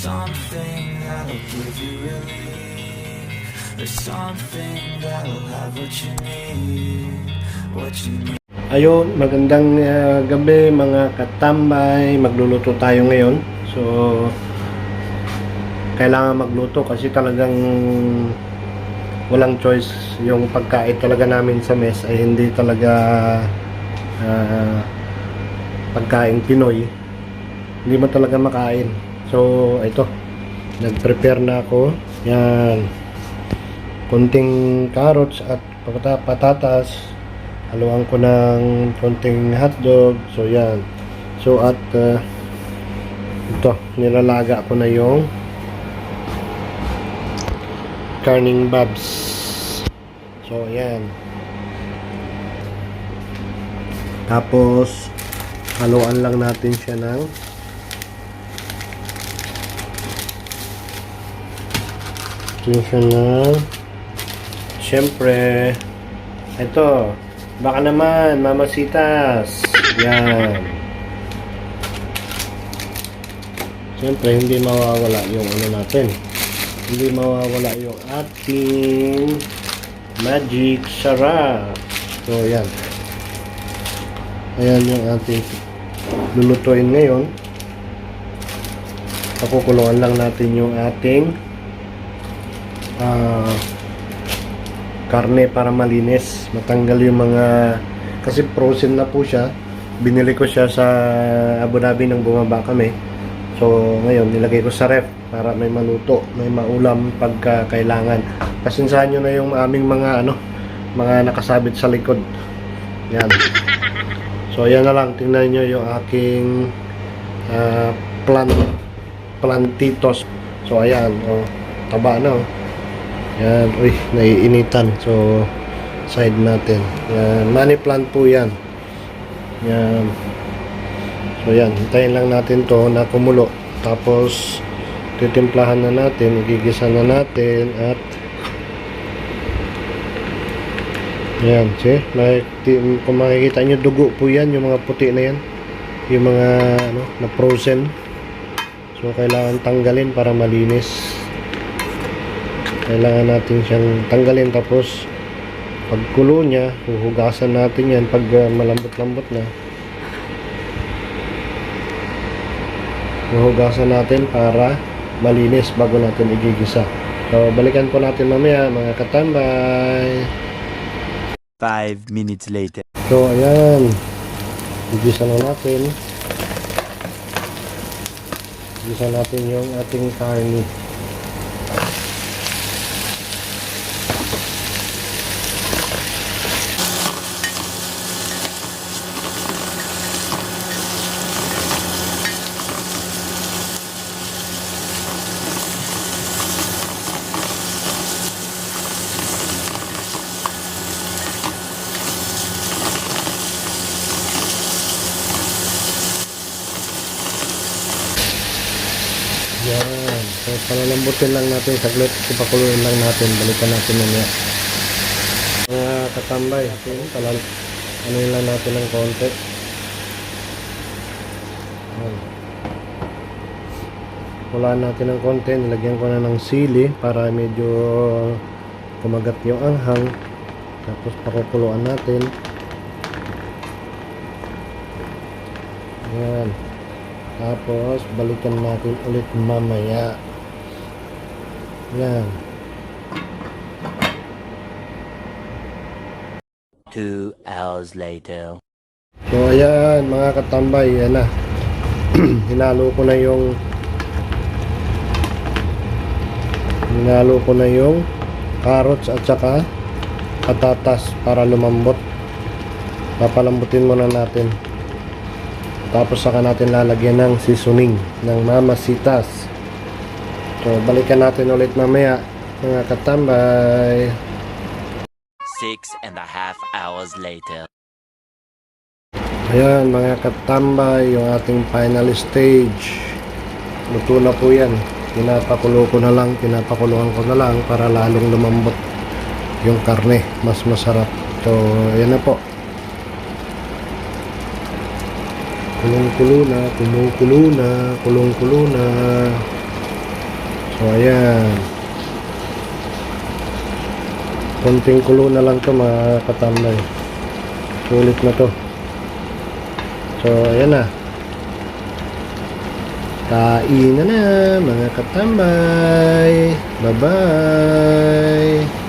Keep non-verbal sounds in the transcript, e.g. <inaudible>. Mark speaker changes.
Speaker 1: something that'll give you relief There's something that'll have what you need What you need
Speaker 2: Ayun, magandang ah, gabi mga katambay. Magluluto tayo ngayon. So, kailangan magluto kasi talagang walang choice. Yung pagkain talaga namin sa mess ay hindi talaga ah, pagkain Pinoy. Hindi mo talaga makain. So, ito. Nag-prepare na ako. Yan. Kunting carrots at patata- patatas haluan ko ng konting hotdog so yan so at uh, ito nilalaga ko na yung carning babs so yan tapos haluan lang natin siya ng Ito siya ng syempre ito Baka naman, mamasitas. Yan. Siyempre, hindi mawawala yung ano natin. Hindi mawawala yung ating magic sarap. So, yan. Ayan yung ating lulutuin ngayon. Pakukulungan lang natin yung ating ah karne para malinis. Matanggal yung mga kasi frozen na po siya. Binili ko siya sa Abu Dhabi nang bumaba kami. So ngayon nilagay ko sa ref para may maluto may maulam pagka kailangan. Pasinsahan nyo na yung aming mga ano mga nakasabit sa likod. Yan so yan na lang tingnan nyo yung aking ah, plant plantitos so ayan oh, taba na oh yan, uy, naiinitan. So, side natin. Yan, money plant po yan. Yan. So, yan, hintayin lang natin to na kumulo. Tapos, titimplahan na natin, igigisa na natin, at yan, see? Kung makikita nyo, dugo po yan, yung mga puti na yan. Yung mga, ano, na frozen. So, kailangan tanggalin para malinis kailangan natin siyang tanggalin tapos pagkulo niya huhugasan natin yan pag uh, malambot-lambot na huhugasan natin para malinis bago natin igigisa so balikan po natin mamaya mga katambay
Speaker 3: Five minutes later.
Speaker 2: so ayan. Igisa na natin. Igisa natin yung ating karni Yan. So, palalambutin lang natin saglit. Ipakuluin lang natin. Balikan natin mamaya. Mga katambay. Palal ano lang natin ng konti. Yan. Kulaan natin ng konti. Nilagyan ko na ng sili para medyo kumagat yung anghang. Tapos pakukuluan natin. Yan. Tapos, balikan natin ulit mamaya. Yan.
Speaker 3: Two hours later.
Speaker 2: So, ayan, mga katambay, yan na. <clears throat> Hinalo ko na yung hinalo ko na yung carrots at saka patatas para lumambot. Papalambutin muna natin. Tapos saka natin lalagyan ng seasoning ng mamasitas. So, balikan natin ulit mamaya, mga katambay.
Speaker 3: Six and a half hours later.
Speaker 2: Ayan mga katambay, yung ating final stage. Luto na po yan. Pinapakulo ko na lang, pinapakuluan ko na lang para lalong lumambot yung karne. Mas masarap. So, ayan na po. Kulong-kulo na, kumukulo na, kulong-kulo na. So, ayan. Konting kulo na lang to mga katambay. Sulit na to. So, ayan na. Kain na na mga katambay. Bye-bye.